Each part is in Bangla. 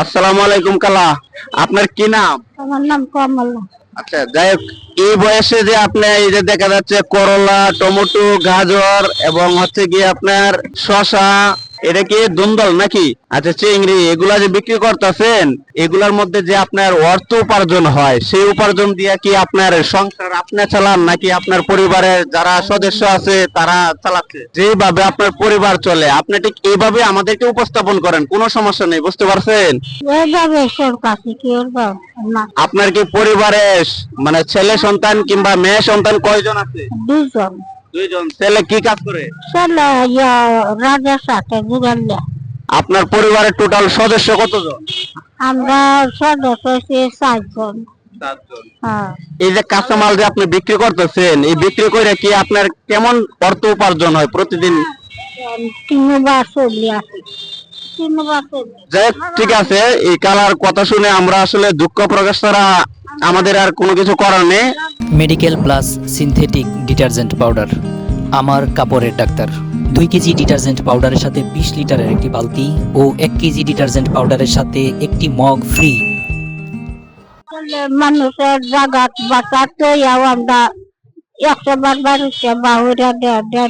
আসসালামু আলাইকুম কালা আপনার কি নাম? আমার নাম কমলা। আচ্ছা যাই হোক এই বয়সে যে আপনি এই যে দেখা যাচ্ছে করলা টমেটো গাজর এবং হচ্ছে কি আপনার শসা এটা কি দুন্দল নাকি? আচ্ছা চিংড়ি এগুলা যে বিক্রি করতেছেন এগুলার মধ্যে যে আপনার অর্থ উপার্জন হয় সেই উপার্জন দিয়ে কি আপনার সংসার আপনি চালান নাকি আপনার পরিবারের যারা সদস্য আছে তারা চালাচ্ছে? যেভাবে আপনার পরিবার চলে আপনি ঠিক এইভাবে আমাদেরকে উপস্থাপন করেন কোনো সমস্যা নেই বুঝতে পারছেন? আপনার কি পরিবারে মানে ছেলে সন্তান কিংবা মেয়ে সন্তান কয়জন আছে? দুজন দুইজন। ছেলে কি কাজ করে? ছেলে ইয়া রাজার সাথে ঘুরালে আপনার পরিবারের টোটাল সদস্য কতজন? আমরা সদস্য হচ্ছে চারজন হ্যাঁ। এই যে কাঁচামাল যে আপনি বিক্রি করতেছেন এই বিক্রি করে কি আপনার কেমন অর্থ উপার্জন হয় প্রতিদিন? তিনবার যাই ঠিক আছে এই কালার কথা শুনে আমরা আসলে দুঃখ প্রকাশ ছাড়া আমাদের আর কোনো কিছু করার নেই। Medical plus synthetic detergent powder আমার কাপড়ের ডাক্তার। দুই কেজি ডিটারজেন্ট পাউডারের সাথে বিশ লিটারের একটি বালতি ও এক কেজি ডিটারজেন্ট পাউডারের সাথে একটি মগ ফ্রি মানুষের জায়গা বাঁচাতে যাও আমরা একশো বার বাড়িতে বাহুরা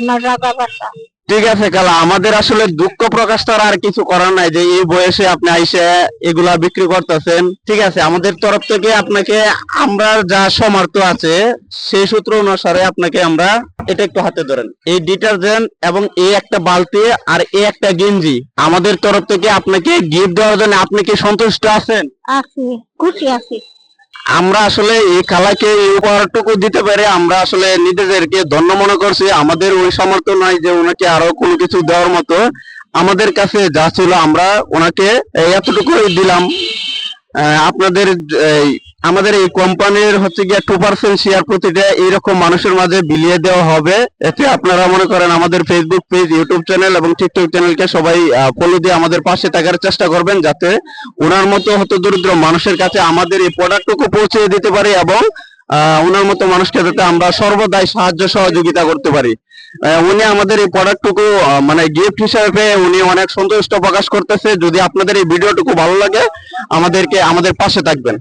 না জায়গা বাঁচা ঠিক আছে, কালা, আমাদের আসলে দুঃখ প্রকাশ ছাড়া আর কিছু করার নাই যে এই বয়সে আপনি আইসে এগুলা বিক্রি করতেছেন। ঠিক আছে, আমাদের তরফ থেকে আপনাকে আমরা যা সমর্থ আছে, সেই সূত্র অনুসারে আপনাকে আমরা এটা একটু হাতে ধরেন। এই ডিটারজেন্ট এবং এই একটা বালতি আর এই একটা গেঞ্জি, আমাদের তরফ থেকে আপনাকে গিফট দেওয়ার জন্য আপনি কি সন্তুষ্ট আছেন? আছি, খুশি আছি। আমরা আসলে এই খেলাকে এই উপহারটুকু দিতে পেরে আমরা আসলে নিজেদেরকে ধন্য মনে করছি। আমাদের ওই সামর্থ্য নাই যে ওনাকে আরও কোনো কিছু দেওয়ার মতো। আমাদের কাছে যা ছিল আমরা ওনাকে এতটুকু এতটুকুই দিলাম। আপনাদের আমাদের এই কোম্পানির হচ্ছে গিয়ে টু পার্সেন্ট শেয়ার প্রতিটা এইরকম মানুষের মাঝে বিলিয়ে দেওয়া হবে। এতে আপনারা মনে করেন আমাদের ফেসবুক পেজ ইউটিউব চ্যানেল এবং টিকটক চ্যানেলকে সবাই ফলো দিয়ে আমাদের পাশে থাকার চেষ্টা করবেন যাতে ওনার মতো হত দরিদ্র মানুষের কাছে আমাদের এই প্রোডাক্টটুকু পৌঁছে দিতে পারি এবং ওনার মতো মানুষকে যাতে আমরা সর্বদাই সাহায্য সহযোগিতা করতে পারি। উনি আমাদের এই প্রোডাক্টটুকু মানে গিফট হিসাবে উনি অনেক সন্তুষ্ট প্রকাশ করতেছে। যদি আপনাদের এই ভিডিওটুকু ভালো লাগে, আমাদেরকে, আমাদের পাশে থাকবেন।